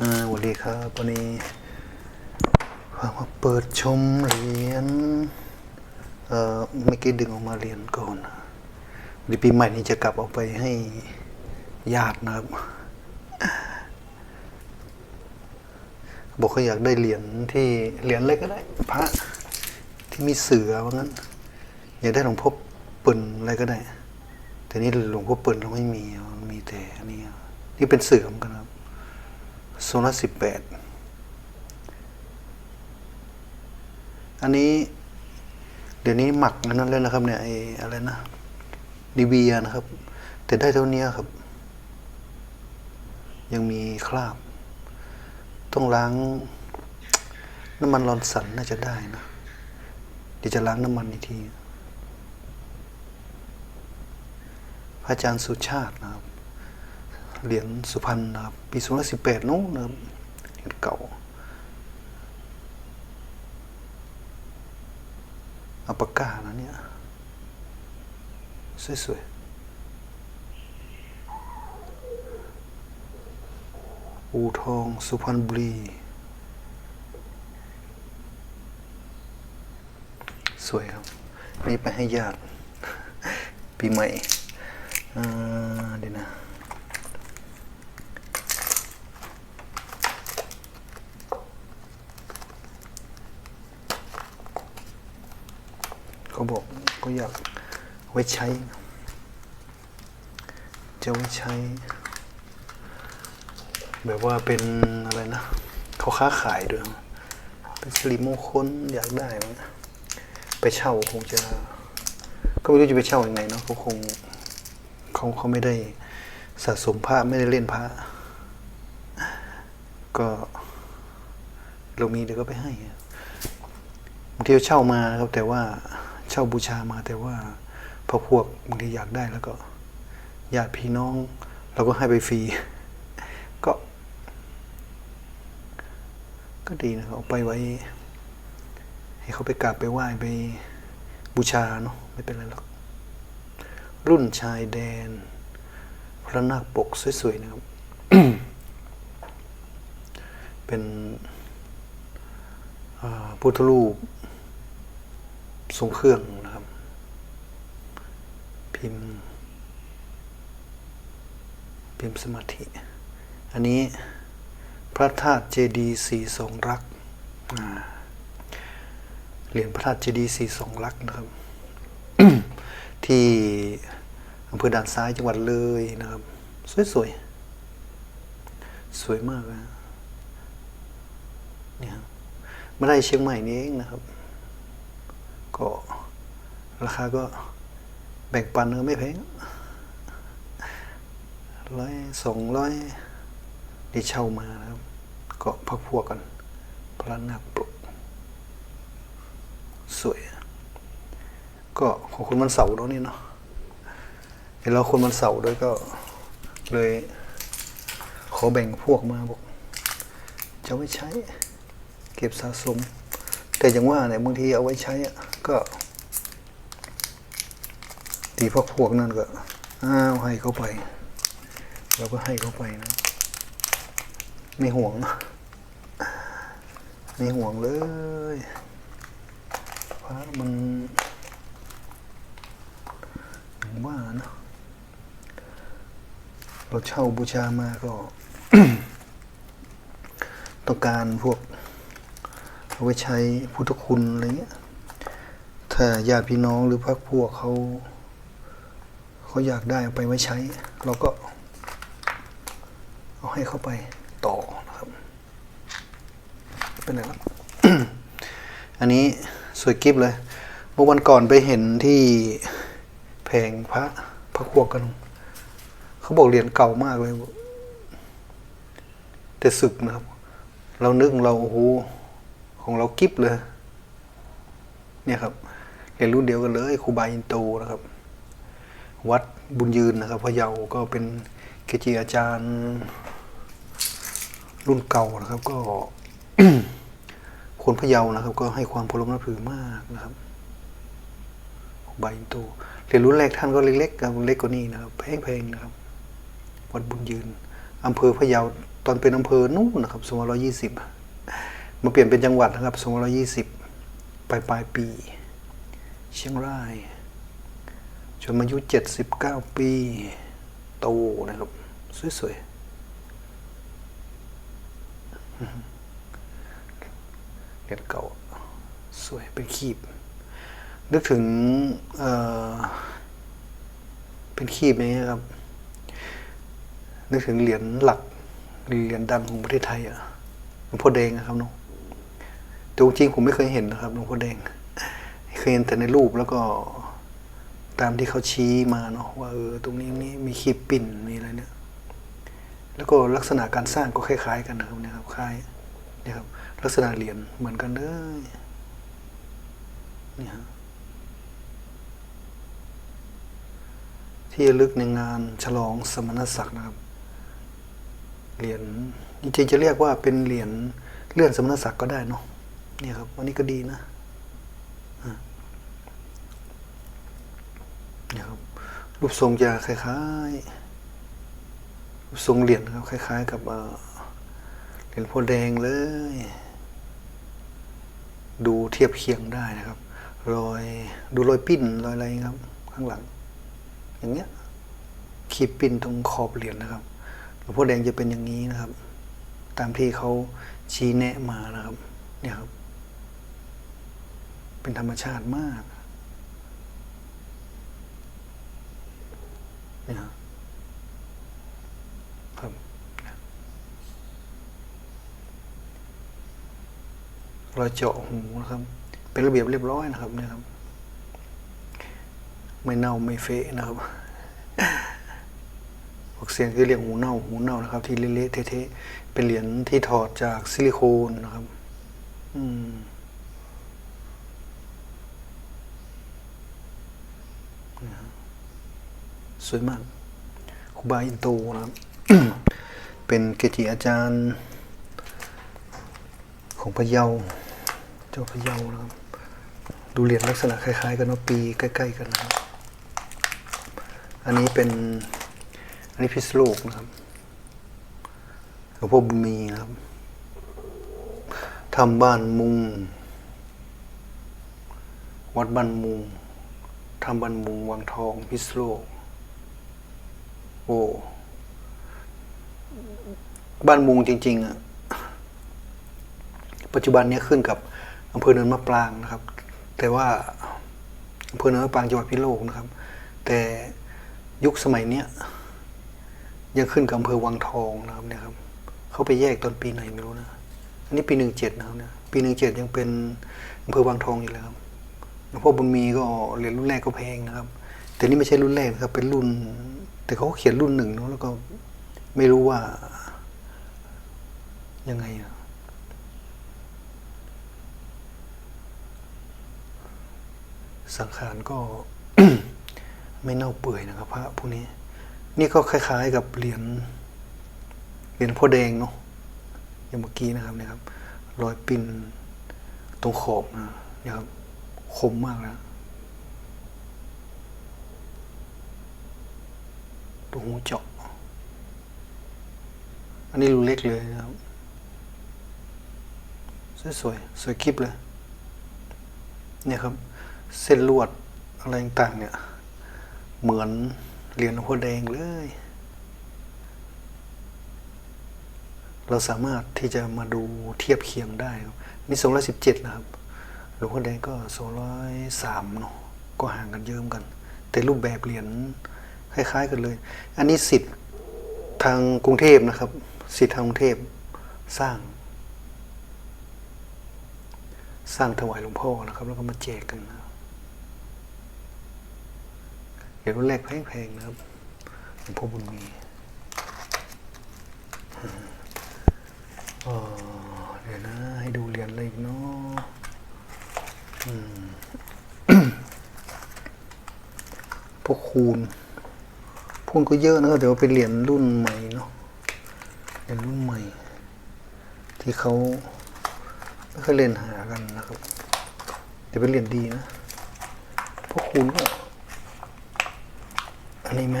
อ่าสวัสดีครับวันนี้พามาเปิดชมเหรียญเอ่อเมื่อกี้ดึงออกมาเหรียญก่อนดีปีใหม่นี้จะกลับเอาไปให้ญาตินะครับบอกเขาอยากได้เหรียญที่เหรียญอะไรก็ได้ พระที่มีเสือว่างั้น อยากได้หลวงพ่อปิ่นอะไรก็ได้ แต่นี่หลวงพ่อปิ่นเราไม่มี มีแต่อันนี้นี่เป็นเสือเหมือนกันครับ โซนละสิบแปดอันนี้ เดี๋ยวนี้หมักอันนั้นเลยนะครับเนี่ยไอ้อะไรนะดีเบียนะครับ แต่ได้เท่านี้ครับ ยังมีคราบ ต้องล้าง น้ำมันร้อนสันน่าจะได้นะ เดี๋ยวจะล้างน้ำมันอีกที พระอาจารย์สุชาตินะครับ เหรียญสุพรรณนะครับปี2018นู้นนะครับเหรียญเก่าอัปกานะเนี่ย สวยๆอูทองสุพรรณบุรีสวยครับ นี่ไปให้ญาติปีใหม่อ่าเดี๋ยวนะ เขาบอกเขาอยากไว้ใช้ จะไว้ใช้ แบบว่าเป็นอะไรนะ เขาค้าขายด้วย เป็นสิริมงคลอยากได้มั้งไปเช่าคงจะ ก็ไม่รู้จะไปเช่ายังไงเนาะเขาคงเขาเขาไม่ได้สะสมพระไม่ได้เล่นพระก็เรามีเดี๋ยวก็ไปให้บางทีเช่ามาครับแต่ว่า เช่าบูชามาแต่ว่าพอพวกบางทีอยากได้แล้วก็ญาติพี่น้องเราก็ให้ไปฟรีก็ ก็ดีนะครับเอาไปไว้ ให้เขาไปกราบไปไหว้ไปบูชาเนาะไม่เป็นไรหรอกรุ่นชายแดน พระนาคปกสวยๆนะครับ เป็นพุทธรูป ทรงเครื่องนะครับ พิมพ์ พิมพ์สมาธิ อันนี้พระธาตุเจดีย์สีสองรักเหรียญพระธาตุเจดีย์สีสองรักนะครับ ที่อำเภอด่านซ้ายจังหวัดเลยนะครับ สวยๆ สวยมากนะเนี่ยครับมาได้เชียงใหม่นี่เองนะครับ ก็ราคาก็แบ่งปันก็ไม่แพงร้อยสองร้อยที่เช่ามานะครับ ก็พักพวกกัน พระนาคปลุกสวย ก็ของคุณมันเสาร์แล้วนี่เนาะเห็นเราคนมันเสาร์ด้วยก็เลยขอแบ่งพวกมาบอกจะเอาไว้ใช้ เก็บสะสม แต่อย่างว่าเนี่ยบางทีเอาไว้ใช้อะ ก็ตีพวกพวกนั่นก็อ้าวให้เขาไป เราก็ให้เขาไปนะ ไม่ห่วงนะไม่ห่วงเลยพระมันอย่างว่านะเราเช่าบูชามาก็ ต้องการพวกเอาไว้ใช้พุทธคุณอะไรเงี้ย ถ้าญาติพี่น้องหรือพรรคพวกเขาเขาอยากได้เอาไปไว้ใช้ เราก็ เอาให้เขาไปต่อนะครับ เป็นไรครับอันนี้สวยกิฟเลย เมื่อวันก่อนไปเห็นที่แผงพระพระพวกกัน เขาบอกเหรียญเก่ามากเลย แต่ศึกนะครับ เรานึกเราโอ้โหของเรากิฟเลย เนี่ยครับ เรียนรุ่นเดียวกันเลยครูบาอินโตนะครับ วัดบุญยืนนะครับพะเยาก็เป็นเกจิอาจารย์ รุ่นเก่านะครับ ก็คนพะเยานะครับ ก็ให้ความเคารพนับถือมากนะครับครูบาอินโตเรียนรุ่นแรกท่านก็เล็กๆครับเล็กกว่านี้นะครับแพงๆนะครับ วัดบุญยืนอำเภอพะเยาตอนเป็นอำเภอนู่นนะครับสองร้อยยี่สิบมาเปลี่ยนเป็นจังหวัดนะครับสองร้อยยี่สิบปลายปลายปี เชียงรายจนอายุเจ็ดสิบเก้าปี โตนะครับ สวยๆเหรียญเก่า สวย เป็นขีบ นึกถึงเเป็นขีบอย่างนี้ยครับ นึกถึงเหรียญหลัก เหรียญดังของประเทศไทยอะหลวงพ่อแดงนะครับเนาะแต่จริงๆผมไม่เคยเห็นนะครับหลวงพ่อแดง เคยเห็นแต่ในรูปแล้วก็ตามที่เขาชี้มาเนาะว่าเออตรงนี้นี่มีขีบปิ่นมีอะไรเนี่ย แล้วก็ลักษณะการสร้างก็คล้าย ๆ กันนะครับเนี่ยครับคล้ายเนี่ยครับ ลักษณะเหรียญเหมือนกันเลยนี่ฮะที่ลึกในงานฉลองสมณศักดิ์นะครับเหรียญจริงๆจะเรียกว่าเป็นเหรียญเลื่อนสมณศักดิ์ก็ได้เนาะเนี่ยครับอันนี้ก็ดีนะเนี่ย ครับ รูปทรงจะคล้ายๆ รูปทรงเหรียญครับคล้าย ๆ กับเหรียญโพธิ์แดงเลย ดูเทียบเคียงได้นะครับ รอยดูรอยปิ้นรอยอะไรครับ ข้างหลัง อย่างเงี้ยขีดปิ้นตรงขอบเหรียญนะครับหลวงพ่อแดงจะเป็นอย่างนี้นะครับ ตามที่เขาชี้แนะมานะครับ เนี่ยครับ เป็นธรรมชาติมาก นี่ยครับครับรอยเจาะหูนะครับ เป็นระเบียบเรียบร้อยนะครับเนี่ยครับ ไม่เน่าไม่เฟะนะครับพวกเสียงที่เรียกหูเน่าหูเน่านะครับ ที่เละๆเทะๆเป็นเหรียญที่ถอดจากซิลิโคนนะครับ อืมนะฮะ สวยมากครูบาอินโตนะครับ เป็นเกจิอาจารย์ ของพะเยา เจ้าพะเยานะครับ ดูเหรียญลักษณะคล้าย ๆ กันเนาะปีใกล้ ๆ กันนะครับ อันนี้เป็น อันนี้พิษโลกนะครับหลวงพ่อบุญมีนะครับทำบ้านมุง วัดบ้านมุงทำบ้านมุงวังทองพิษโลก โอ้บ้านมุงจริง ๆอะปัจจุบันเนี้ขึ้นกับอำเภอเนินมะปรางนะครับ แต่ว่าอำเภอเนินมะปรางจังหวัดพิโลกนะครับ แต่ยุคสมัยเนี้ยยังขึ้นกับอำเภอวังทองนะครับเนี่ยครับเขาไปแยกตอนปีไหนไม่รู้นะอันนี้ปีหนึ่งเจ็ดนะครับเนี่ยปีหนึ่งเจ็ดยังเป็นอำเภอวังทองอยู่เลยครับหลวงพ่อบุญมีก็เหรียญรุ่นแรกก็แพงนะครับ แต่นี่ไม่ใช่รุ่นแรกนะครับ เป็นรุ่น แต่เขาเขียนรุ่นหนึ่งเนาะแล้วก็ไม่รู้ว่า ยังไงอะสังขารก็ไม่เน่าเปื่อยนะครับ พระพวกนี้ นี่ก็คล้าย ๆ กับเหรียญเหรียญพ่อแดงเนาะอย่างเมื่อกี้นะครับเนี่ยครับ รอยปินตรงขอบนะครับ คมมากนะ ตัวหูเจาะ อันนี้รูเล็กเลยนะครับ สวยๆ สวยคลิปเลย เนี่ยครับ เส้นลวดอะไรต่างๆเนี่ย เหมือนเหรียญหลวแดงเลย เราสามารถที่จะมาดูเทียบเคียงได้ครับ นี่สองร้อยสิบเจ็ดนะครับหลวงพ่อแดงก็สองร้อยสามเนาะก็ห่างกันเยอะเหมือนกัน แต่รูปแบบเหรียญ คล้ายๆกันเลย อันนี้สิทธิ์ทางกรุงเทพนะครับ สิทธิ์ทางกรุงเทพสร้าง สร้างถวายหลวงพ่อนะครับ แล้วก็มาแจกกันนะเหรียญรุ่นแรกแพงๆนะครับหลวงพ่อบุญมีเดี๋ยวนะ ให้ดูเหรียญอะไรอีกเนาะพวกคูณ พุ่งก็เยอะนะครับแต่ว่าเป็นเหรียญรุ่นใหม่เนาะเหรียญรุ่นใหม่ ที่เขาไม่เคยเล่นหากันนะครับ แต่เป็นเหรียญดีนะพวกคุณอันนี้ไหม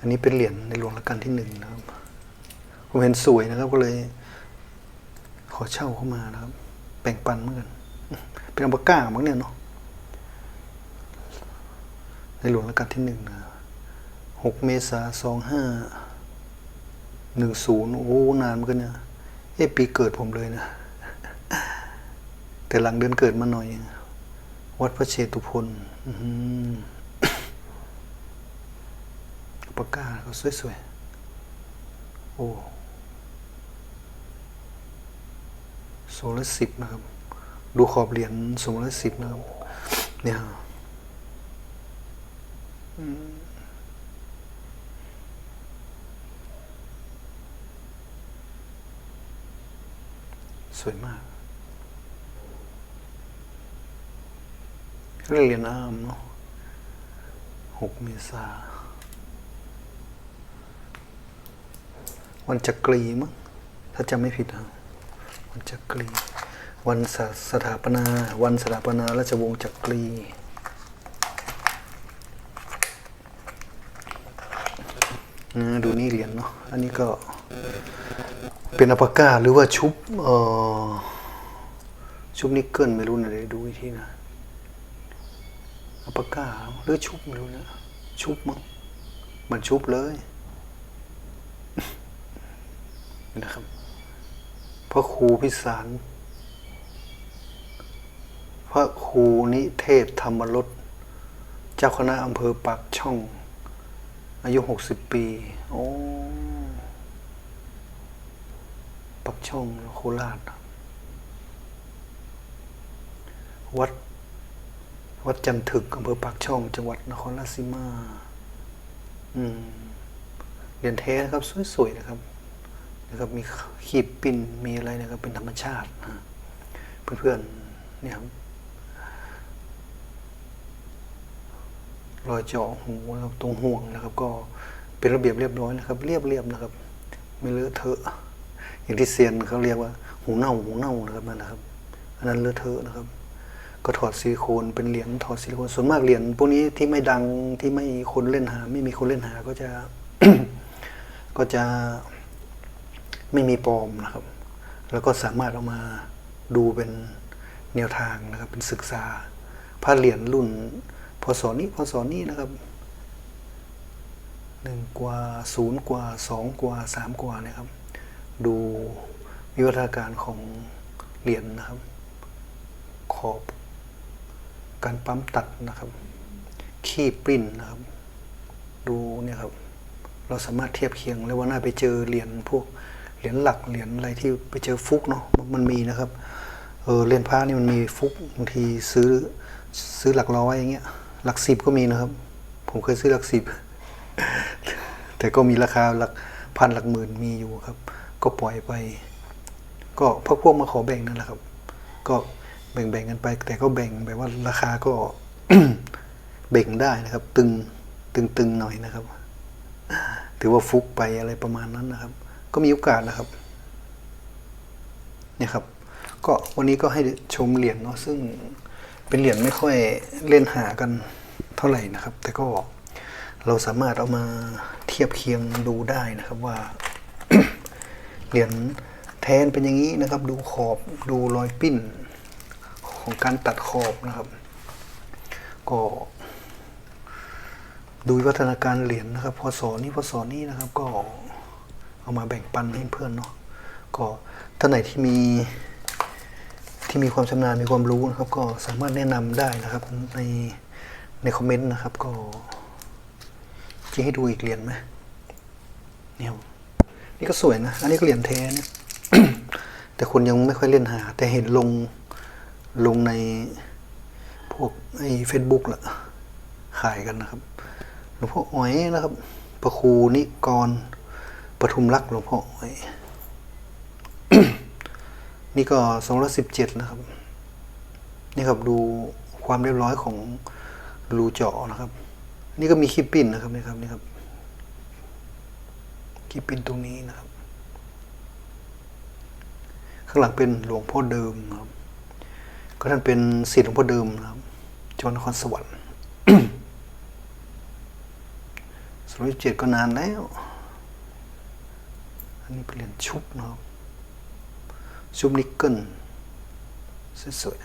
อันนี้เป็นเหรียญในหลวงรัชกาลที่หนึ่งนะครับผมเห็นสวยนะครับก็เลย ขอเช่าเข้ามานะครับแบ่งปันเหมือนกันเป็นอัมบาก้ามั้งเนี่ยเนาะในหลวงรัชกาลที่หนึ่งนะครับ 6 เมษาสองห้าหนึ่งศูนย์โอ้นานมืกันเนี่ยเอ๊ปีเกิดผมเลยนะ แต่หลังเดือนเกิดมาหน่อย วัดพระเชตุพนประกาศก็สวยๆ โอ้โองร้สิบนะครับ ดูขอบเหรียญโซลสิบนะครับ เนี่ย วยมากเรียกเหรียญอามเนาะหกเมษาวันจักรีมั้งถ้าจำไม่ผิดนะวันจักรี วันสสถาปนา วันสถาปนาราชวงศ์จักรี ดูนี่เหรียญเนาะ อันนี้ก็ เป็นอัปาก้าหรือว่าชุบเอ่อชุบนิกเกิลไม่รู้นะเดี๋ยวดูอีกทีนะอัปาก้าหรือชุบไม่รู้นะ ชุบมั้งมันชุบเลยนะครับพระครูพิสาร พระครูนิเทศธรรมรสเจ้าคณะอำเภอปากช่อง อายุหกสิบปี โอ้ ปักช่องโคราชวัด วัดจันถึกอำเภอปากช่อง จังหวัดนครราชสีมา อืมเหรียญแท้นะครับ สวยๆนะครับ นะครับ มีขีบปิ้นมีอะไรนะครับ เป็นธรรมชาตินะเพื่อนๆเนี่ยครับรอยเจาะหูนะครับตรงห่วงนะครับ ก็เป็นระเบียบเรียบร้อยนะครับ เรียบเรียบๆนะครับ ไม่เลอะเทอะ อย่างที่เซียนเขาเรียกว่า หูเน่าหูเน่านะครับนั่นนะครับ อันนั้นเลอะเทอะนะครับ ก็ถอดซิลิโคนเป็นเหรียญถอดซิลิโคนส่วนมากเหรียญพวกนี้ที่ไม่ดังที่ไม่คนเล่นหา ไม่มีคนเล่นหาก็จะ ก็จะไม่มีปลอมนะครับ แล้วก็สามารถเอามาดูเป็นแนวทางนะครับ เป็นศึกษาพระเหรียญรุ่นพศนี้พศนี้นะครับหนึ่งกว่าศูนย์กว่าสองกว่าสามกว่านะครับ ดูวิวัฒนาการของเหรียญนะครับ ขอบ การปั๊มตัดนะครับ ขี้ปริ้นนะครับ ดูเนี่ยครับ เราสามารถเทียบเคียงแล้วว่าน่าไปเจอเหรียญพวกเหรียญหลักเหรียญอะไรที่ไปเจอฟุกเนาะมันมีนะครับเออเหรียญพระนี่มันมีฟุกบางทีซื้อซื้อหลักร้อยอย่างเงี้ยหลักสิบก็มีนะครับ ผมเคยซื้อหลักสิบแต่ก็มีราคาหลักพันหลักหมื่นมีอยู่ครับ ก็ปล่อยไป ก็พวกพวกมาขอแบ่งนั่นแหละครับ ก็แบ่งๆกันไป แต่ก็แบ่งแบบว่าราคาก็เบ่งได้นะครับ ตึงตึงๆหน่อยนะครับ ถือว่าฟุกไปอะไรประมาณนั้นนะครับ ก็มีโอกาสนะครับเนี่ยครับ ก็วันนี้ก็ให้ชมเหรียญเนาะซึ่งเป็นเหรียญไม่ค่อยเล่นหากันเท่าไหร่นะครับ แต่ก็เราสามารถเอามาเทียบเคียงดูได้นะครับว่า เหรียญแทนเป็นอย่างนี้นะครับ ดูขอบดูรอยปิ้น ของการตัดขอบนะครับ ก็ดูวิวัฒนาการเหรียญนะครับพศนี้พศนี้นะครับ ก็เอามาแบ่งปันให้เพื่อนเนาะก็ท่านไหนที่มีที่มีความชำนาญมีความรู้นะครับ ก็สามารถแนะนำได้นะครับ ในในคอมเมนต์นะครับ ก็จะให้ดูอีกเหรียญไหมเนี่ย นี่ก็สวยนะ อันนี้ก็เหรียญแท้เนี่ย แต่คนยังไม่ค่อยเล่นหา แต่เห็นลงลงในพวกไอ้เฟซบุ๊กละขายกันนะครับ หลวงพ่ออ๋อยนะครับ ประคูนิกรปทุมรักหลวงพ่ออ๋อย นี่ก็สองร้อยสิบเจ็ดนะครับ นี่ครับดูความเรียบร้อยของรูเจาะนะครับ นี่ก็มีคีบปิ้นนะครับนี่ครับนี่ครับ คีบปิ้นตรงนี้นะครับ ข้างหลังเป็นหลวงพ่อเดิมนะครับ ก็ท่านเป็นศิษย์หลวงพ่อเดิมนะครับจังหวัดนครสวรรค์สร้อยเจ็ดก็นานแล้ว อันนี้เป็นเหรียญชุบนะครับ ชุบนิกเกิลสวยๆ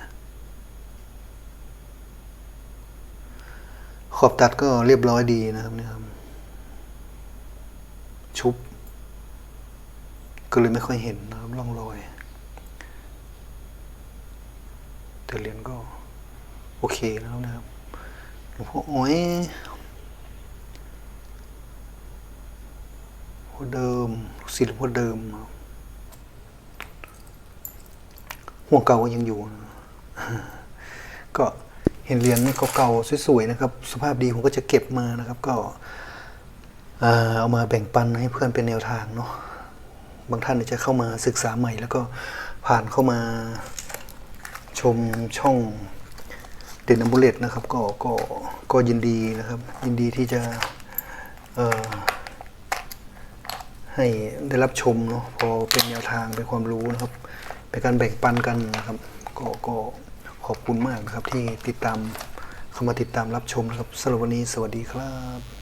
ขอบตัดก็เรียบร้อยดีนะครับเนี่ยครับ ชุบ ก็เลยไม่ค่อยเห็นนะครับร่องรอย แต่เหรียญก็ โอเคแล้วนะครับหลวงพ่ออ้อยหัวเดิมศิลป์หัวเดิมหัวงเก่าก็ยังอยู่นะก็เห็นเหรียญเก่าๆสวยๆนะครับ สภาพดีผมก็จะเก็บมานะครับ ก็ เอามาแบ่งปันให้เพื่อนเป็นแนวทางเนาะบางท่านจะเข้ามาศึกษาใหม่ แล้วก็ผ่านเข้ามาชมช่องเด่นอัมบุเลตนะครับ ก็ก็ก็ยินดีนะครับ ยินดีที่จะให้ได้รับชมเนาะพอเป็นแนวทางเป็นความรู้นะครับ เป็นการแบ่งปันกันนะครับ ก็ก็ขอบคุณมากนะครับที่ติดตามเข้ามาติดตามรับชมนะครับสำหรับวันนี้สวัสดีครับ